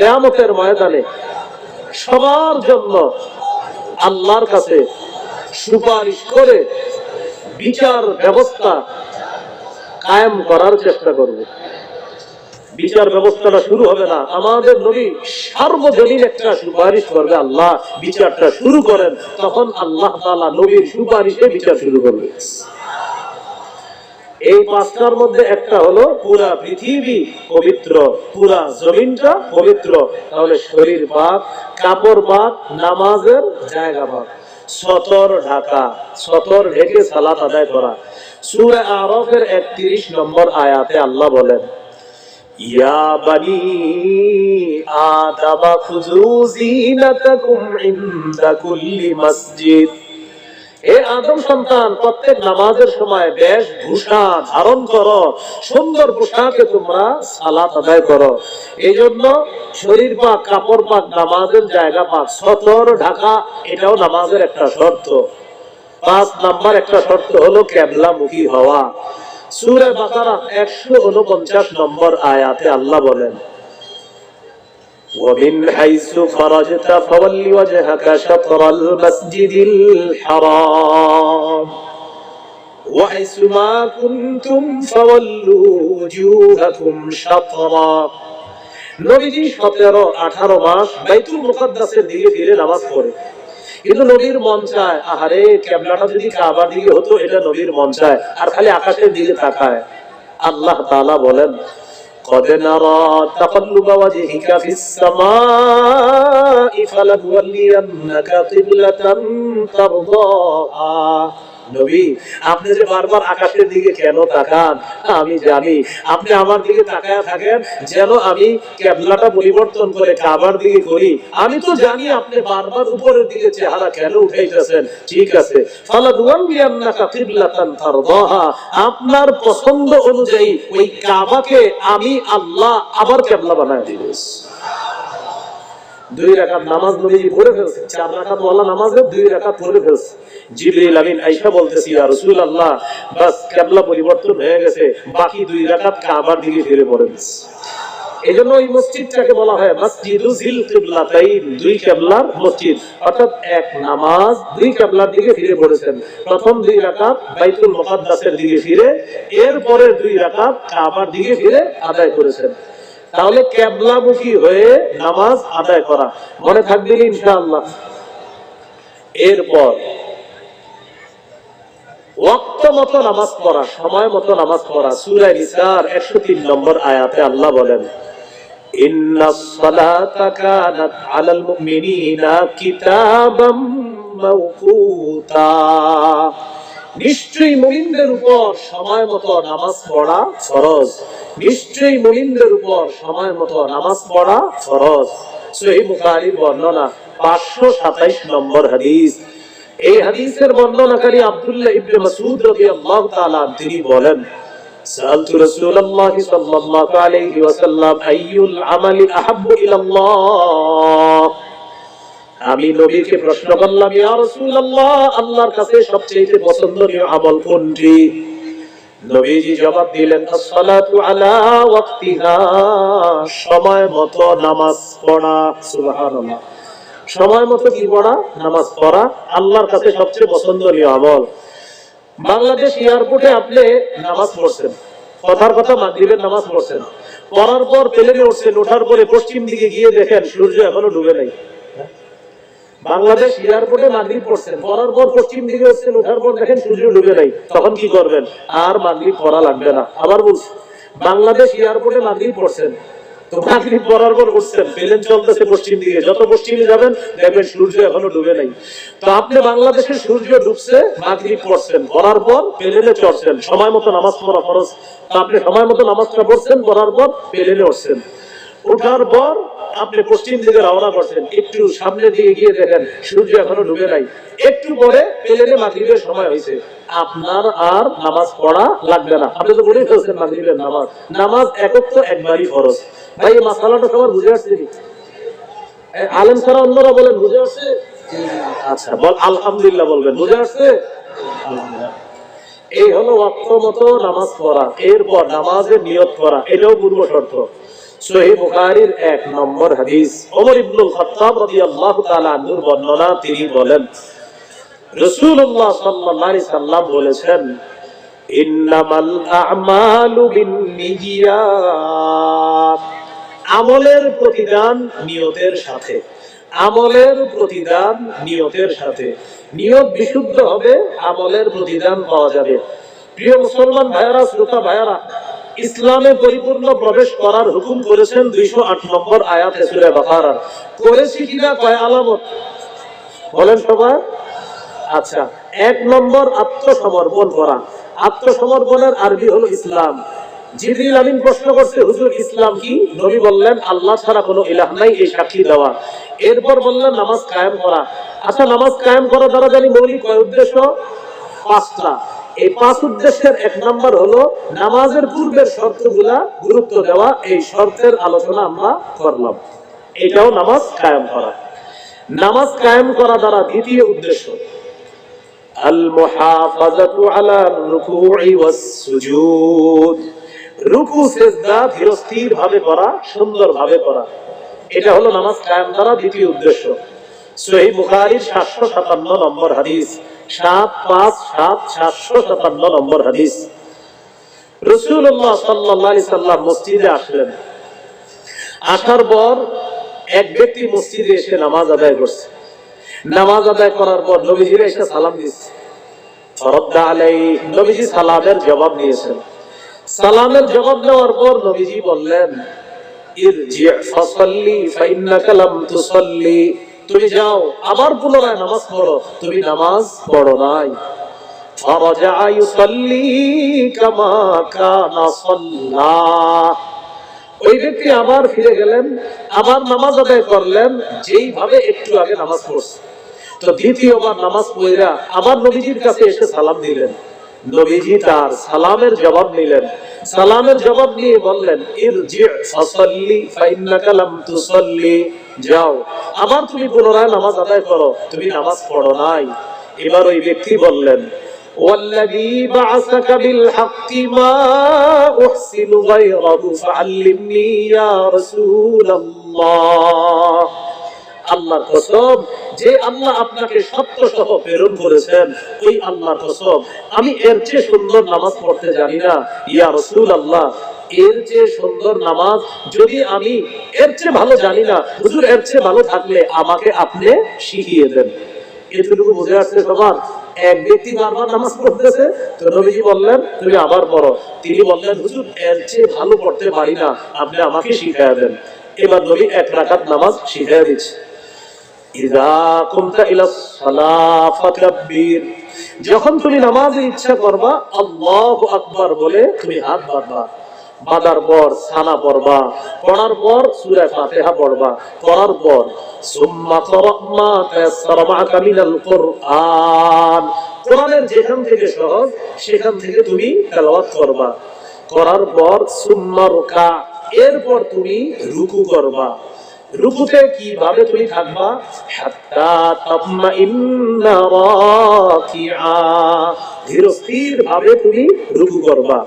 কেয়ামতের ময়দানে সবার জন্য আল্লাহর কাছে সুপারিশ করে বিচার ব্যবস্থা কায়েম করার চেষ্টা করব। বিচার ব্যবস্থাটা শুরু হবে না। আমাদের নবী সার্বজনীন একটা সুপারিশ করবে, আল্লাহ বিচারটা শুরু করেন, তখন আল্লাহ তাআলা নবীর সুপারিশে বিচার শুরু করবে। এই পাঁচটার মধ্যে একটা হলো পুরা পৃথিবী পবিত্র, পুরা জমিনটা পবিত্র। তাহলে শরীর পাক কাপড় পাক নামাজের জায়গা পাক সতর ঢাকা, সতর ঢেকে সালাত আদায় করা। সূরা আরফের 31 নম্বর আয়াতে আল্লাহ বলেন, ইয়া বানি আদামা খুযু জিনাতাকুম ইনদা কুল্লি মসজিদ। এ আদম সন্তান প্রত্যেক নামাজের সময় বেশ ভূষা ধারণ করো, সুন্দর পোশাকে তোমরা সালাত আদায় করো। এই জন্য শরীর পাক, কাপড় পাক, নামাজের জায়গা পাক, সতর ঢাকা, এটাও নামাজের একটা শর্ত। পাঁচ নাম্বার একটা শর্ত হলো কেবলামুখী হওয়া। সুরে বাকারা একশো উনপঞ্চাশ নম্বর আয়াতে আল্লাহ বলেন ومن حيث خرجت فول وجهك شطر المسجد الحرام وحيث ما كنتم فولوا وجوهكم شطرا নবীজি সতেরো আঠারো মাস বাইতুল মুকদ্দাসের দিকে ফিরে নামাজ পড়ে কিন্তু নবীর মন চায় আহারে ক্যাবলাটা যদি কাবার দিকে হতো এটা নবীর মন চায় আর খালি আকাশের দিকে তাকায় আল্লাহ তাআলা বলেন قد نرى تقلب وجهك في السماء فلنولينك قبلة ترضاها. নবী, আপনি যে বারবার আকাশের দিকে কেন তাকান, আমি জানি। আপনি আমার দিকে তাকায় থাকেন, যেন আমি কেবলাটা পরিবর্তন করে কাবার দিকে করি। আমি তো জানি আপনি বারবার উপরের দিকে চেহারা কেন উঠাইতেছেন। ঠিক আছে। আপনার পছন্দ অনুযায়ী ওই কাবাকে আমি আল্লাহ আবার কেবলা বানায় দিব। দুই নামাজ পড়ে ফেলছে, চার নামাজে দুই রাকাত পড়ে ফেলছে। জিবরিল আমিন বলতেছি বাস পরিবর্তন হয়ে গেছে, বাকি দুই রাকাত কাবার দিকে ফিরে পড়ে গেছে। মসজিদটাকে বলা হয় মসজিদু জিল দুই মসজিদ। অর্থাৎ এক নামাজ দুই দিকে ফিরে পড়েছেন। প্রথম দুই রাকাত বাইতুল মুকাদ্দাসের দিকে ফিরে এরপরে দুই রাকাত কাবার দিকে ফিরে আদায় করেছেন। তাহলে কেবলামুখী হয়ে নামাজ আদায় করা। মনে থাকবে ইনশাআল্লাহ। এরপর, ওয়াক্ত মতো নামাজ পড়া, সময় মতো নামাজ পড়া। সূরা নিসার 103 নম্বর আয়াতে আল্লাহ বলেন ইন্নাস সালাতা কানাত আলাল মুমিনিনা কিতাবাম নিশ্চয়ই মুমিনদের উপর সময় মতো নামাজ পড়া ফরজ নিশ্চয়ই মুমিনদের উপর সময় মতো নামাজ পড়া ফরজ সহিহ বুখারীর বর্ণনা 527 নম্বর হাদিস এই হাদিসের বর্ণনাকারী আব্দুল্লাহ ইবনে মাসউদ রাদিয়াল্লাহু তাআলা তিনি বলেন سألت رسول الله صلى الله عليه وسلم أي العمل أحب إلى الله আমি নবীকে প্রশ্ন করলাম, ইয়া রাসূলুল্লাহ, আল্লাহর কাছে সবচেয়ে পছন্দনীয় আমল কোনটি? নবীজি জবাব দিলেন, আসসালাতু আলা ওয়াক্তিহা, সময় মতো নামাজ পড়া। সুবহানাল্লাহ। সময় মতো কি পড়া? নামাজ পড়া, আল্লাহর কাছে সবচেয়ে পছন্দনীয় আমল। বাংলাদেশ এয়ারপোর্টে আপনি নামাজ পড়ছেন, কথার কথা মাগরিবের নামাজ পড়ছেন। পড়ার পর প্লেনে উঠছেন, ওঠার পরে পশ্চিম দিকে গিয়ে দেখেন, সূর্য এখনও ডুবে নাই। বাংলাদেশ এয়ারপোর্টে পড়ছেন। পড়ার পর পশ্চিম দিকে উঠছেন ওঠার পর দেখেন সূর্য ডুবে নাই। তখন কি করবেন? আর পড়া লাগবে না। আবার বলছি, বাংলাদেশ এয়ারপোর্টে পড়ছেন। যত পশ্চিমে যাবেন, দেখবেন সূর্য এখনও ডুবে নাই। তো আপনি বাংলাদেশের সূর্য ডুবছে, মাগরিব পড়ছেন। পড়ার পর প্লেনে চড়ছেন। সময় মতো নামাজ পড়া ফরজ। আপনি সময় মতো নামাজটা পড়ছেন, পড়ার পর প্লেনে উঠছেন। ওঠার পর আপনি পশ্চিম দিকে রওনা করছেন। একটু সামনে দিকে গিয়ে দেখেন, সূর্য এখনও ডুবে নাই। একটু পরে প্লেনে মাগরিবের সময় হয়েছে। আপনার আর নামাজ পড়া লাগবে না। আপনি তো বলেই ফেলছেন মাগরিবের নামাজ। নামাজ একক তো একবারই ফরজ। ভাই, এই মাসালাটা সবার বুঝে আসছে? আলেম ছাড়া অন্যরা বলেন, বুঝে আসছে? আচ্ছা বল, আলহামদুলিল্লাহ বলবেন। বুঝে আসছে? এই হলো ওয়াক্ত মতো নামাজ পড়া। এরপর নামাজের নিয়ত করা। এটাও পূর্ব শর্ত সহিহ বুখারীর এক নম্বর হাদিস। ওমর ইবনুল খাত্তাব রাদিয়াল্লাহু তাআলা বর্ণনা তিনি বলেন, রাসূলুল্লাহ সাল্লাল্লাহু আলাইহি সাল্লাম বলেছেন, ইন্নামাল আ'মালু আমলের প্রতিদান নিয়তের সাথে, আমলের প্রতিদান নিয়তের সাথে। নিয়ত বিশুদ্ধ হবে, আমলের প্রতিদান পাওয়া যাবে। প্রিয় মুসলমান ভাইয়ারা, শ্রোতা ভাইয়ারা ইসলামে পরিপূর্ণ প্রবেশ করার হুকুম করেছেন দুইশো আট নম্বর আয়াতে সুরে বাকারার করেছি কিনা কয় আলামত? বলেন সবাই। আচ্ছা এক নম্বর আত্মসমর্পণ করা। আত্মসমর্পণের আরবি হলো ইসলাম। জিবরিল আমিন প্রশ্ন করছে, হুজুর, ইসলাম কি? নবী বললেন, আল্লাহ ছাড়া কোনো ইলাহ নাই এই সাক্ষী দেওয়া। এরপর বললেন, নামাজ কায়েম করা। আচ্ছা নামাজ কায়েম করা দ্বারা জানি মৌলিক কয় উদ্দেশ্য? পাঁচটা। এই পাঁচ উদ্দেশ্যের এক হলো, নামাজের পূর্বের গুরুত্ব দেওয়া, এই শর্তের আলোচনা আমরা করলাম। এটাও নামাজ কায়েম করা। নামাজ কায়েম করা দ্বারা দ্বিতীয় উদ্দেশ্য সুন্দর ভাবে এটা হলো নামাজ কায়েম দ্বারা দ্বিতীয় উদ্দেশ্য। সহিহ বুখারীর নম্বর হাদিস। সাত পাঁচ সাত সাতশো সাতান্ন নম্বর হাদিস। রসুল্লাহ সাল্লাহ সাল্লাম মসজিদে আসলেন। আসার পর এক ব্যক্তি মসজিদে এসে নামাজ আদায় করছে। নামাজ আদায় করার পর নবীজিরা এসে সালাম দিচ্ছে। ফরদ্দা আলাই, নবীজি সালামের জবাব নিয়েছেন। সালামের জবাব দেওয়ার পর নবীজি বললেন ইরজি ফাসাল্লি তুমি যাও আবার পুনরায় নামাজ পড়ো তুমি নামাজ পড়ো নাই فرجع يصلي كما كان صلى ওই ব্যক্তি আবার ফিরে গেলেন আবার নামাজ আদায় করলেন যেইভাবে একটু আগে নামাজ পড়ছে তো দ্বিতীয়বার নামাজ পড়া আবার নবীজির কাছে এসে সালাম দিলেন নবীজি তার সালামের জবাব নিলেন সালামের জবাব নিয়ে বললেন ইরজি ফাসাল্লি ফাইন্নাকা লাম তুসাল্লি যাও আবার তুমি পুনরায় নামাজ আদায় করো তুমি নামাজ পড়ো নাই এবার ওই ব্যক্তি বললেন والذي بعثك بالحق ما أحسن غيره فعلمني يا رسول الله আল্লাহর কসম যে আল্লাহ আপনাকে সত্য সহ প্রেরণ করেছেন ওই আল্লাহর কসম আমি এর চেয়ে সুন্দর নামাজ পড়তে জানি না ইয়া রসুল আল্লাহ এর চেয়ে সুন্দর নামাজ যদি আমি এর চেয়ে ভালো জানি না, হুজুর, এর চেয়ে ভালো থাকলে আমাকে আপনি শিখিয়ে দেন। এতটুকু বুঝে আসছে সবার? এক ব্যক্তি বারবার নামাজ পড়তেছে নবীজি বললেন, তুমি আবার পড়ো। তিনি বললেন, হুজুর, এর চেয়ে ভালো পড়তে পারি না, আপনি আমাকে দেন। এবার নবী এক রাকাত নামাজ শিখাইয়া দিচ্ছে। যখন তুমি নামাজে ইচ্ছা করবা, আল্লাহু আকবার বলে তুমি হাত বাঁধবা বাঁধার পর সানা পড়বা, পড়ার পর সূরা ফাতিহা পড়বা, পড়ার পর সুম্মা করা মা তায়াসসারা মাআকা মিনাল কুরআন। কোরআনের যেখান থেকে সহজ, সেখান থেকে তুমি তেলাওয়াত করবা। করার পর সুম্মা রুকা, এরপর তুমি রুকু করবা। রুকুতে কীভাবে তুমি থাকবা? হাত্তা তাতমাইন্না রাকিআ। ধীর স্থির ভাবে তুমি রুকু করবা।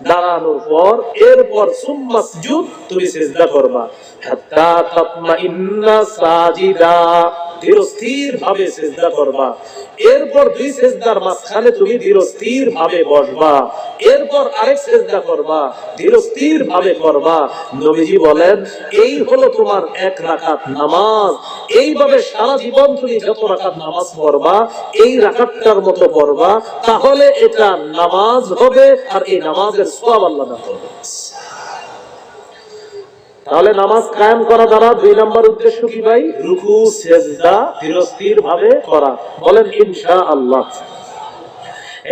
দাঁড়ানোর পর এরপর সুম্মাসজুদ তুমি সিজদা করবা। হাত্তা সাজিদা ধীরস্থির ভাবে সেজদা করবা। এরপর দুই সেজদার মাঝখানে তুমি ধীরস্থির ভাবে বসবা। এরপর আরেক সেজদা করবা ধীরস্থির ভাবে করবা। নবীজি বলেন, এই হলো তোমার এক রাকাত নামাজ। এইভাবে সারা জীবন তুমি যত রাকাত নামাজ পড়বা, এই রাকাতটার মতো পড়বা, তাহলে এটা নামাজ হবে আর এই নামাজের সব আল্লাহ দান করবে তাহলে নামাজ কায়েম করা দ্বারা দুই নম্বর উদ্দেশ্য কি ভাই রুকু সেজদা ধীরস্থির ভাবে করা বলেন ইনশা আল্লাহ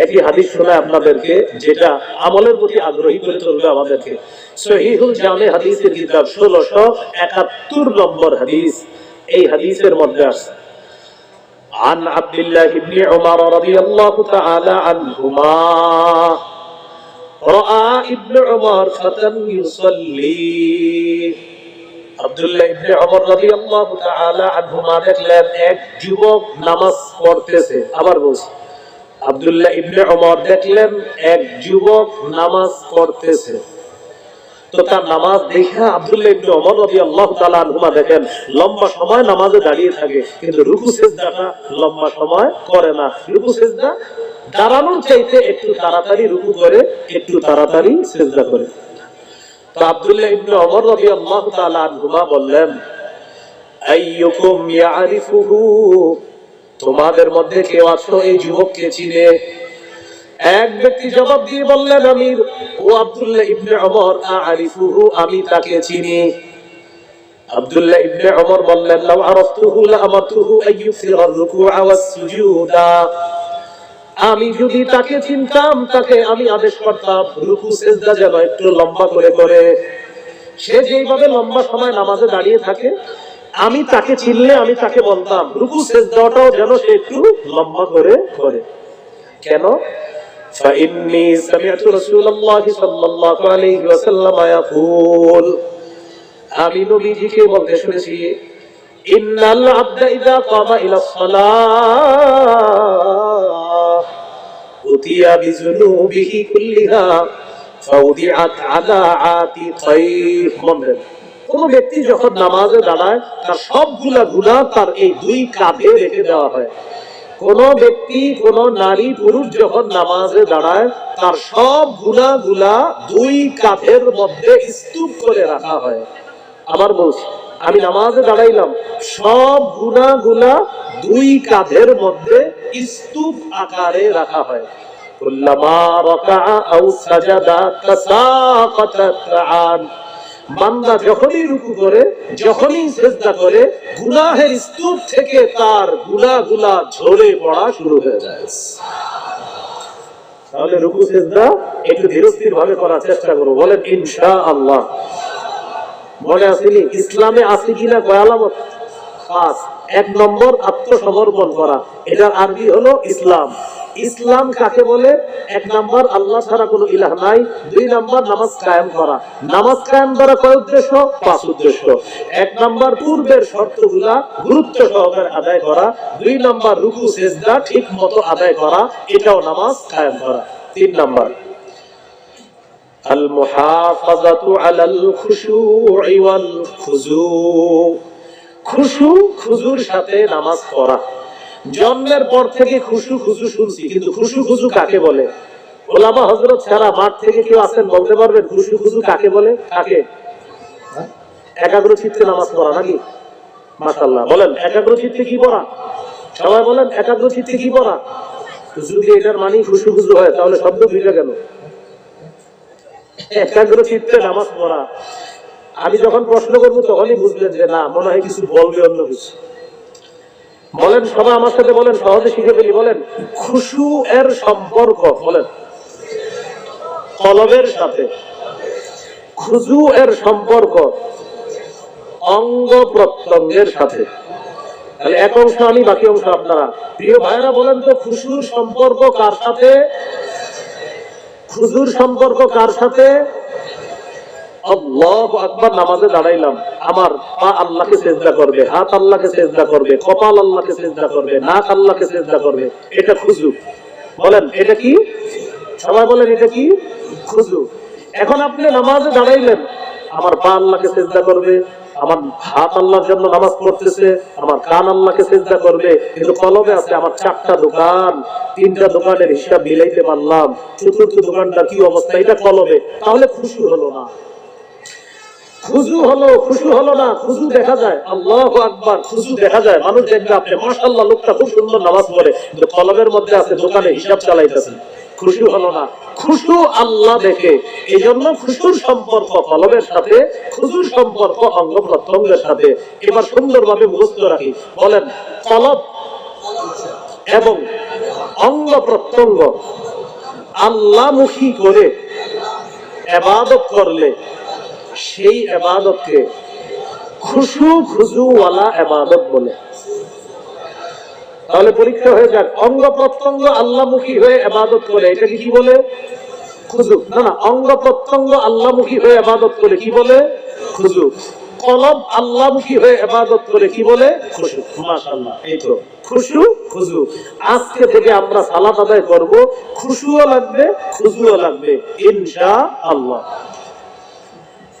একটি হাদিস শোনা আপনাদেরকে যেটা আমলের প্রতি আগ্রহী করে তুলবে আমাদেরকে সহিহুল জামে হাদিসের কিতাব ষোলশো একাত্তর নম্বর হাদিস এই হাদিসের মধ্যে আছে عن عبد الله بن عمر رضي الله تعالى عنهما رأى ابن عمر فتى يصلي আব্দুল্লাহ ইবনে ওমর রাদিয়াল্লাহু তাআলা আনহুমা দেখলেন এক যুবক নামাজ পড়তেছে আবার বলছি আব্দুল্লাহ ইবনে ওমর দেখলেন এক যুবক নামাজ পড়তেছে তো তার নামাজ দেখে আব্দুল্লাহ দেখেন, লম্বা সময় নামাজে দাঁড়িয়ে থাকে, কিন্তু রুকু লম্বা সময় করে না। রুকু দাঁড়ানোর চাইতে একটু তাড়াতাড়ি রুকু করে, একটু তাড়াতাড়ি করে। তো আব্দুল্লাহ আনহুমা বললেন তোমাদের মধ্যে কেউ আছো, এই যুবককে চিনে। এক ব্যক্তি জবাব দিয়ে বললেন, আমির। ও আব্দুল্লাহ ইবনে ওমর আরিফুহু আমি তাকে চিনি। আব্দুল্লাহ ইবনে ওমর বললেন, লাউ আরাফতুহু লা আমারতুহু আইয়ুসিরা আর-রুকুআ ওয়াস-সুজুদা আমি যদি তাকে চিনতাম, তাকে আমি আদেশ করতাম। রুকু, সেজদা যেন একটু লম্বা করে করে। সে যেইভাবে লম্বা সময় নামাজে দাঁড়িয়ে থাকে, আমি তাকে চিনলে আমি তাকে বলতাম, রুকু, সেজদাটাও যেন সে একটু লম্বা করে করে। কেন? فإني سمعت رسول الله صلى الله عليه وسلم يقول আমি নবীজিকে বলতে শুনেছি ইন্নাল আবদা ইযা কামা ইলা সালাহ উতিয়া বিজুনুবিহি কুল্লিহা ফাউদিআত আলা আতিকাইহ মনে কোন ব্যক্তি যখন নামাজে দাঁড়ায় তার সবগুলা গুনাহ তার এই দুই কাঁধে রেখে দেওয়া হয় কোন ব্যক্তি, কোন নারী পুরুষ যখন নামাজে দাঁড়ায়, তার সবগুলা গুলা দুই কাঁধের মধ্যে স্তূপ করে রাখা হয়। আবার বলছি আমি নামাজে দাঁড়াইলাম, সব গুনা গুলা দুই কাঁধের মধ্যে স্তূপ আকারে রাখা হয়। কুল্লামা রাকাআ আও সাজাদা তাসাকাতাত আন। বান্দা যখনই রুকু করে, যখনই সেজদা করে, গুনাহের স্তূপ থেকে তার গুনাহগুলা ঝরে পড়া শুরু হয়ে যায়। তাহলে রুকু, সেজদা একটু ধীরস্থির ভাবে করার চেষ্টা করব বলেন ইনশা আল্লাহ মনে আসেনি ইসলামে আছে কিনা কয়ালামত এক নম্বর আত্মসমর্পণ করা। এটার আরবি হলো ইসলাম। ইসলাম কাকে বলে এক নাম্বার আল্লাহ ছাড়া কোনো ইলাহ নাই দুই নাম্বার নামাজ কায়েম করা নামাজ কায়েম দ্বারা কয় উদ্দেশ্য পাঁচ উদ্দেশ্য এক নাম্বার পূর্বের শর্তগুলা গুরুত্ব সহকারে আদায় করা দুই নাম্বার রুকু সেজদা ঠিক মতো আদায় করা এটাও নামাজ কায়েম করা তিন নাম্বার المحافظة على الخشوع والخضوع খুশু খুজুর সাথে নামাজ পড়া জন্মের পর থেকে খুশু খুজু শুনছি, কিন্তু খুশু খুজু কাকে বলে? ওলামা হজরত ছাড়া মাঠ থেকে কেউ আছেন বলতে পারবেন খুশু খুজু কাকে বলে? কাকে? একাগ্র চিত্তে নামাজ পড়া নাকি? মাসাল্লাহ বলেন একাগ্র চিত্তে কি পড়া? সবাই বলেন একাগ্র চিত্তে কি পড়া? যদি এটার মানে খুশু খুজু হয়, তাহলে শব্দ ভিজে গেল একাগ্র চিত্তে নামাজ পড়া। আমি যখন প্রশ্ন করব, তখনই বুঝলেন যে না, মনে হয় কিছু বলবে অন্য কিছু। বলেন, সবাই আমার সাথে বলেন, সহজে শিখে ফেলি, বলেন। খুশু এর সম্পর্ক, বলেন। কলবের সাথে। খুজু এর সম্পর্ক, অঙ্গ প্রত্যঙ্গের সাথে। এক অংশ আমি, বাকি অংশ আপনারা। প্রিয় ভাইরা বলেন তো, খুশুর সম্পর্ক কার সাথে? খুজুর সম্পর্ক কার সাথে? আল্লাহ আকবার নামাজে দাঁড়াইলাম। আমার পা আল্লাহকে চেষ্টা করবে, হাত আল্লাহকে চেষ্টা করবে, কপাল আল্লাহকে চেষ্টা করবে, নাক আল্লাহকে চেষ্টা করবে। এটা খুজু। বলেন, এটা কি? সবাই বলেন, এটা কি? খুজু। এখন আপনি নামাজে দাঁড়াইলেন, আমার পা আল্লাহকে চেষ্টা করবে, আমার হাত আল্লাহর জন্য নামাজ পড়তেছে, আমার কান আল্লাহকে চেষ্টা করবে, কিন্তু কলমে আছে আমার চারটা দোকান, তিনটা দোকানের হিসাব মিলাইতে পারলাম, চতুর্থ দোকানটা কি অবস্থা? এটা কলবে তাহলে খুশি হলো না। খুশু হলো খুশু হলো না খুশু দেখা যায়। আল্লাহ আকবার খুশু দেখা যায়। মানুষ দেখবে আপনি লোকটা খুব সুন্দর নামাজ পড়ে, কিন্তু কলবের মধ্যে আছে, দোকানে হিসাব চালাইতেছে। খুশু হলো না। খুশু আল্লাহ দেখে। এই জন্য খুশুর সম্পর্ক কলবের সাথে খুশুর সম্পর্ক অঙ্গ প্রত্যঙ্গের সাথে। এবার সুন্দরভাবে মুখস্থ রাখি। বলেন কলব এবং অঙ্গ প্রত্যঙ্গ আল্লাহমুখী করে, এবাদত করলে সেই এবাদতকে খুশু খুজুওয়ালা এবাদত বলে। তাহলে পরীক্ষা হয়ে যাক, অঙ্গ প্রত্যঙ্গ আল্লাহমুখী হয়ে এবাদত করে, এটাকে কি বলে? খুজু। না না, অঙ্গ প্রত্যঙ্গ আল্লাহমুখী হয়ে এবাদত করে কি বলে? খুজু। কলব আল্লাহমুখী হয়ে এবাদত করে কি বলে? খুশু। মাশাআল্লাহ, এই তো। খুশু, খুজু। আজকে থেকে আমরা সালাত আদায় করব, খুশুও লাগবে, খুজুও লাগবে ইনশা আল্লাহ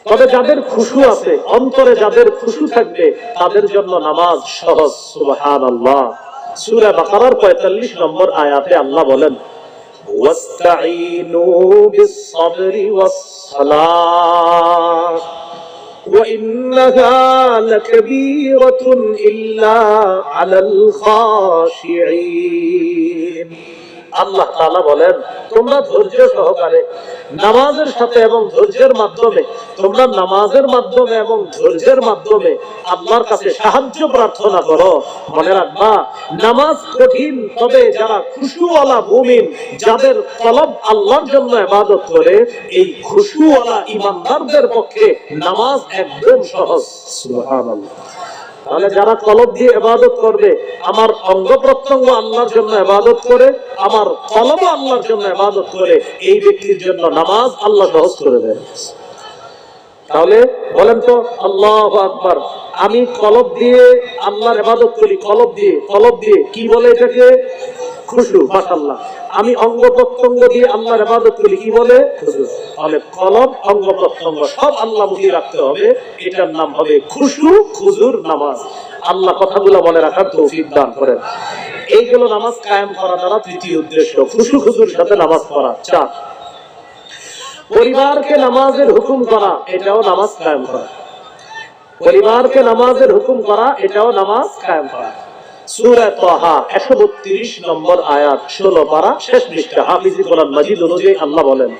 তবে যাদের খুশু আছে অন্তরে যাদের খুশু থাকবে তাদের জন্য নামাজ সহজ সুবহান আল্লাহ সুরা বাকারার পঁয়তাল্লিশ নম্বর আয়াতে আল্লাহ বলেন واستعينوا بالصبر والصلاة وإنها لكبيرة إلا على الخاشعين আল্লাহ তাআলা বলেন, তোমরা ধৈর্য সহকারে নামাজের সাথে এবং ধৈর্যের মাধ্যমে, তোমরা নামাজের মাধ্যমে এবং ধৈর্যের মাধ্যমে আল্লাহর কাছে সাহায্য প্রার্থনা করো। মনে রাখবা, নামাজ কঠিন, তবে যারা খুশুওয়ালা মুমিন, যাদের তলব আল্লাহর জন্য ইবাদত করে, এই খুশুওয়ালা ইমানদারদের পক্ষে নামাজ একদম সহজ। সুবহানাল্লাহ। তাহলে যারা কলব দিয়ে এবাদত করবে, আমার অঙ্গ প্রত্যঙ্গ আল্লাহর জন্য এবাদত করে, আমার কলব আল্লাহর জন্য এবাদত করে, এই ব্যক্তির জন্য নামাজ আল্লাহ সহজ করে দেয়। তাহলে বলেন তো, আল্লাহ আকবার। আমি কলব দিয়ে আল্লাহর এবাদত করি কলব দিয়ে কলব দিয়ে। কি বলে এটাকে? খুশু মাশাল্লাহ আমি অঙ্গ প্রত্যঙ্গ দিয়ে আল্লাহর ইবাদত করি, কি বলে? তাহলে কলব অঙ্গ প্রত্যঙ্গ সব আল্লাহ মুখী রাখতে হবে। এটার নাম হবে খুশু, খুজুর নামাজ। আল্লাহ কথাগুলো মনে রাখার তৌফিক দান করেন। এইগুলো নামাজ কায়েম করা দ্বারা তৃতীয় উদ্দেশ্য। খুশু, খুজুর সাথে নামাজ পড়া। চার পরিবারকে নামাজের হুকুম করা, এটাও নামাজ কায়েম করা। পরিবারকে নামাজের হুকুম করা, এটাও নামাজ কায়েম করা। সূরা তাহা 132 নম্বর আয়াত 16 পারা শেষ পৃষ্ঠা। হাফিজি কোরআন মাজিদ অনুযায়ী আল্লাহ বলেন,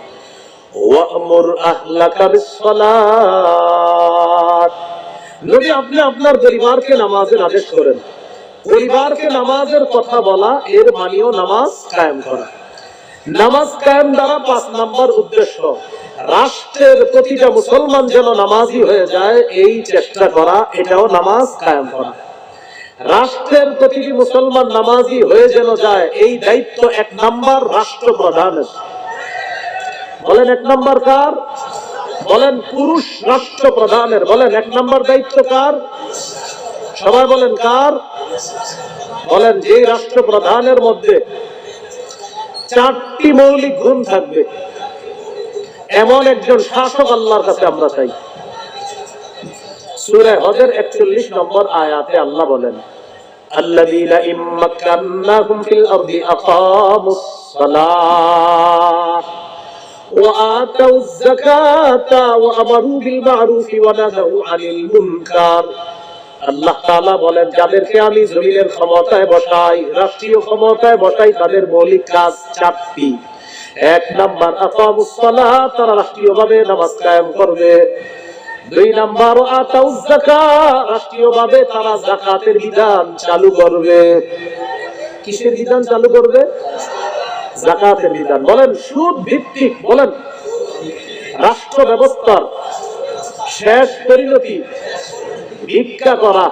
ওয়ামুর আহলাকা বিসসালাত। নবী, আপনি আপনার পরিবারকে নামাজের আদেশ করেন। পরিবারকে নামাজের কথা বলা, এর মানিও নামাজ কায়েম করা। নামাজ কায়েম দ্বারা পাঁচ নাম্বার উদ্দেশ্য। রাষ্ট্রের প্রতিটা মুসলমান যেন নামাজি হয়ে যায়, এই চেষ্টা করা, এটাও নামাজ কায়েম করা। রাষ্ট্রের প্রতিটি মুসলমান নামাজি হয়ে যেন যায়, এই দায়িত্ব এক নাম্বার রাষ্ট্রপ্রধানের। বলেন এক নাম্বার কার? বলেন পুরুষ রাষ্ট্রপ্রধানের। বলেন এক নাম্বার দায়িত্ব কার? সবাই বলেন কার? বলেন যে রাষ্ট্রপ্রধানের মধ্যে চারটি মৌলিক গুণ থাকবে এমন একজন শাসক আল্লাহর কাছে আমরা চাই সূরা হজের 41 নম্বর আয়াতে আল্লাহ বলেন الذين إن مكناهم في الأرض أقاموا الصلاة وآتوا الزكاة وأمروا بالمعروف ونهوا عن المنكر আল্লাহ তাআলা বলেন, যাদেরকে আমি জমিনের ক্ষমতায় বসাই, রাষ্ট্রীয় ক্ষমতায় বসাই, তাদের মৌলিক কাজ চারটি। এক নাম্বার আকামুস সালাত, তারা রাষ্ট্রীয়ভাবে নামাজ কায়েম করবে। দুই নাম্বার, আতাউজ যাকাত, রাষ্ট্রীয়ভাবে তারা যাকাতের বিধান চালু করবে। কিসের বিধান চালু করবে? জাকাতের বিধান। বলেন সুদ ভিত্তিক বলেন রাষ্ট্র ব্যবস্থার শেষ পরিণতি ভিক্ষা করা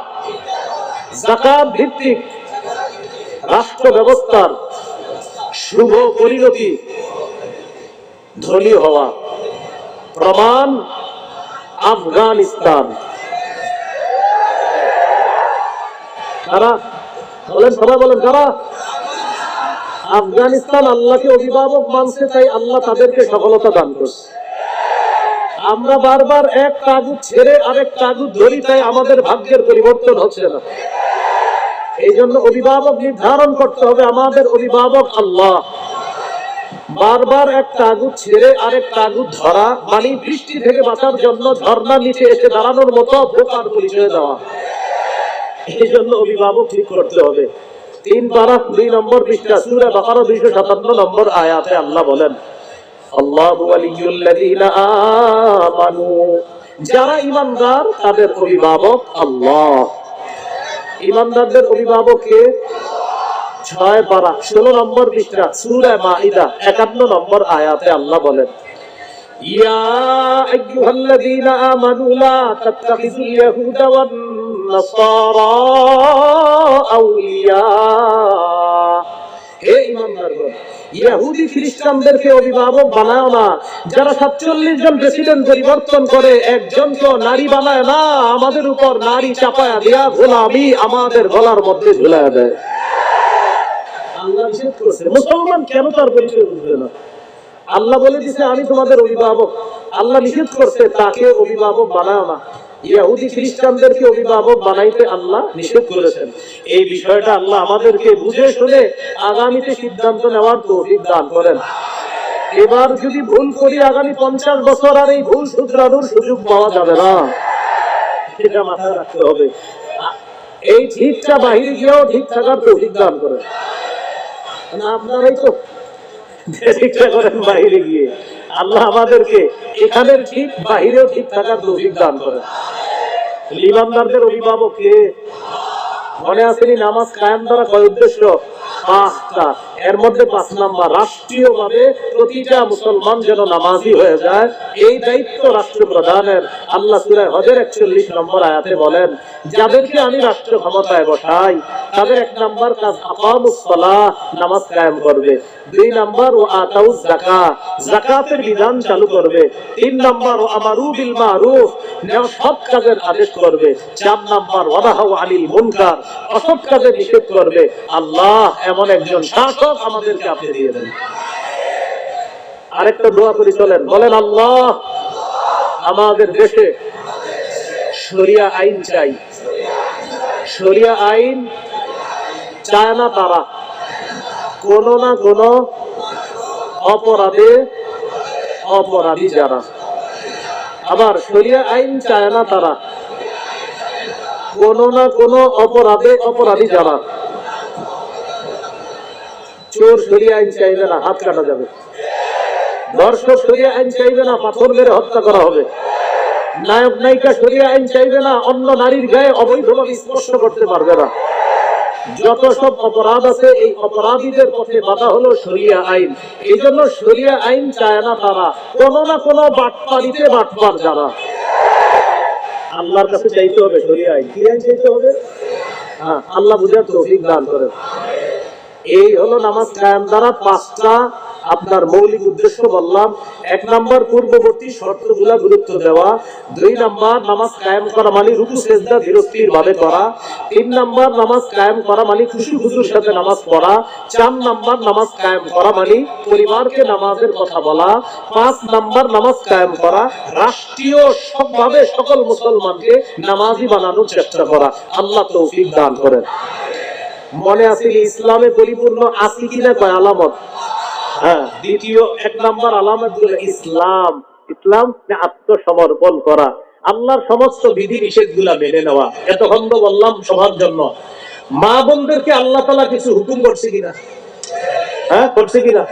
জাকাত ভিত্তিক রাষ্ট্র ব্যবস্থার শুভ পরিণতি ধনী হওয়া। প্রমাণ, আফগানিস্তান। কারা? বলেন, সবাই বলেন, কারা? আফগানিস্তান আল্লাহকে অভিভাবক মানছে, তাই আল্লাহ তাদেরকে সফলতা দান করছে। আমরা বারবার এক কাগজ ছেড়ে আরেক কাগজ ধরি, তাই আমাদের ভাগ্যের পরিবর্তন হচ্ছে না। এই জন্য অভিভাবক নির্ধারণ করতে হবে, আমাদের অভিভাবক আল্লাহ। বারবার এক কাগজ ছেড়ে আরেক কাগজ ধরা মানে বৃষ্টি থেকে বাঁচার জন্য ঝর্ণা নিচে এসে দাঁড়ানোর মতো বোকার পরিচয় দেওয়া। এই জন্য অভিভাবক ঠিক করতে হবে। তিন পারা দুই নম্বর পৃষ্ঠা, সুরা বাকারা দুইশো সাতান্ন নম্বর আয়াতে আল্লাহ বলেন আল্লাহু ওয়ালিয়ুল লাযিনা আমানু। যারা ইমানদার তাদের অভিভাবক আল্লাহ। ইমানদারদের অভিভাবক কে ছয় পারা ষোলো নম্বর পৃষ্ঠা সুরায় মাইদা একান্ন নম্বর আয়াতে আল্লাহ বলেন, ইয়া আইয়ুহাল্লাযীনা আমানু, লা তাত্তাখিযুল ইয়াহুদা ওয়ান নাসারা আউলিয়া। হে ইমানদারগণ খ্রিস্টানদেরকে অভিভাবক বানায় না। যারা সাতচল্লিশ জন প্রেসিডেন্ট পরিবর্তন করে একজন তো নারী বানায় না আমাদের উপর নারী চাপায়া দিয়া গোলামি আমাদের গলার মধ্যে ঝুলায় দেয় আল্লাহ নিষেধ করছে। মুসলমান কেন তার পরিচয় বুঝবে না? আল্লাহ বলে দিছে আমি তোমাদের অভিভাবক। আল্লাহ নিষেধ করছে তাকে অভিভাবক বানায় না। খ্রিস্টানদেরকে অভিভাবক বানাইতে আল্লাহ নিষেধ করেছেন। এই বিষয়টা আল্লাহ আমাদেরকে বুঝে শুনে আগামীতে সিদ্ধান্ত নেওয়ার তৌফিক দান করেন। এবার যদি ভুল করি, আগামী পঞ্চাশ বছর আর এই ভুল শুধরানোর সুযোগ পাওয়া যাবে না। এটা মাথায় রাখতে হবে। এই ঠিকটা বাহিরে গিয়েও ঠিক থাকার তৌফিক দান করেন। না, আপনারাই তো ঠিকঠাক করেন বাইরে গিয়ে। আল্লাহ আমাদেরকে এখানের ঠিক বাহিরেও ঠিক থাকার তৌফিক দান করেন। ইমানদারদের অভিভাবক কে? মনে আসেনি নামাজ কায়েম দ্বারা কয় উদ্দেশ্য? পাঁচটা এর মধ্যে পাঁচ নাম্বার রাষ্ট্রীয় ভাবে প্রতিটা মুসলমান যেন নামাজি হয়ে যায়, এই দায়িত্ব রাষ্ট্র প্রধানের আল্লাহ সুরায় হজের একচল্লিশ নম্বর আয়াতে বলেন, যাদেরকে আমি রাষ্ট্র ক্ষমতায় বসাই, তাদের এক নাম্বার কাজ আকামুসসালাহ নামাজ কায়েম করবে। দুই নাম্বার, ও আতাউজ জাকা জাকাতের বিধান চালু করবে। তিন নাম্বার, ও আমারু বিল মারুফ সৎ কাজের আদেশ করবে। চার নাম্বার, ওয়াদাহু আনিল মুনকার, অসৎ কাজের নিষেধ করবে। আল্লাহ এমন একজন শাসক আমাদেরকে আপনি দিয়ে দেন। আরেকটা দোয়া করে, চলেন। বলেন, আল্লাহ, আমাদের দেশে শরিয়া আইন চাই। শরিয়া আইন চায় না তারা। কোন না কোন অপরাধে অপরাধী যারা। আবার শরিয়া আইন চায় না তারা। কোন না কোন অপরাধে অপরাধী যারা। চোর শরিয়া আইন চাইবে না হাত কাটা যাবে। দর্শক শরিয়া আইন চাইবে না পাথর মেরে হত্যা করা হবে। নায়ক নায়িকা শরিয়া আইন চাইবে না অন্য নারীর গায়ে অবৈধভাবে স্পর্শ করতে পারবে না। যত সব অপরাধ আছে এই অপরাধীদের পথে বাধা হলো শরিয়া আইন। এই জন্য শরিয়া আইন চায় না তারা কোনো না কোনো বাটপাড়িতে বাটপার যারা। আল্লাহর কাছে চাইতে হবে শরিয়া আইন। কি আইন চাইতে হবে? হ্যাঁ আল্লাহ বুঝার তৌফিক দান করেন। এই হলো নামাজ কায়াম দ্বারা পাঁচটা আপনার মৌলিক উদ্দেশ্য বললাম। এক নাম্বার, পূর্ববর্তী শর্তগুলা গুরুত্ব দেওয়া। দুই নাম্বার, নামাজ কায়েম করা মানে রুকু, সেজদা বিরক্তির ভাবে করা। তিন নাম্বার, নামাজ কায়েম করা মানে খুশি খুশুর সাথে নামাজ পড়া। চার নাম্বার, নামাজ কায়েম করা মানে পরিবারকে নামাজের কথা বলা। পাঁচ নাম্বার, নামাজ কায়েম করা। রাষ্ট্রীয় সবভাবে সকল মুসলমানকে নামাজি বানানোর চেষ্টা করা। আল্লাহ তৌফিক দান করেন। মনে আছে ইসলামে পরিপূর্ণ আছে কিনা কয় আলামত? হ্যাঁ দ্বিতীয়, এক নাম্বার আলামত ইসলাম। ইসলাম মানে আত্মসমর্পণ করা। আল্লাহর সমস্ত বিধি নিষেধগুলা মেনে নেওয়া। এতক্ষণ তো বললাম সবার জন্য। মা বোনদেরকে আল্লাহ তালা কিছু হুকুম করছে কিনা? হ্যাঁ করছে কিনা?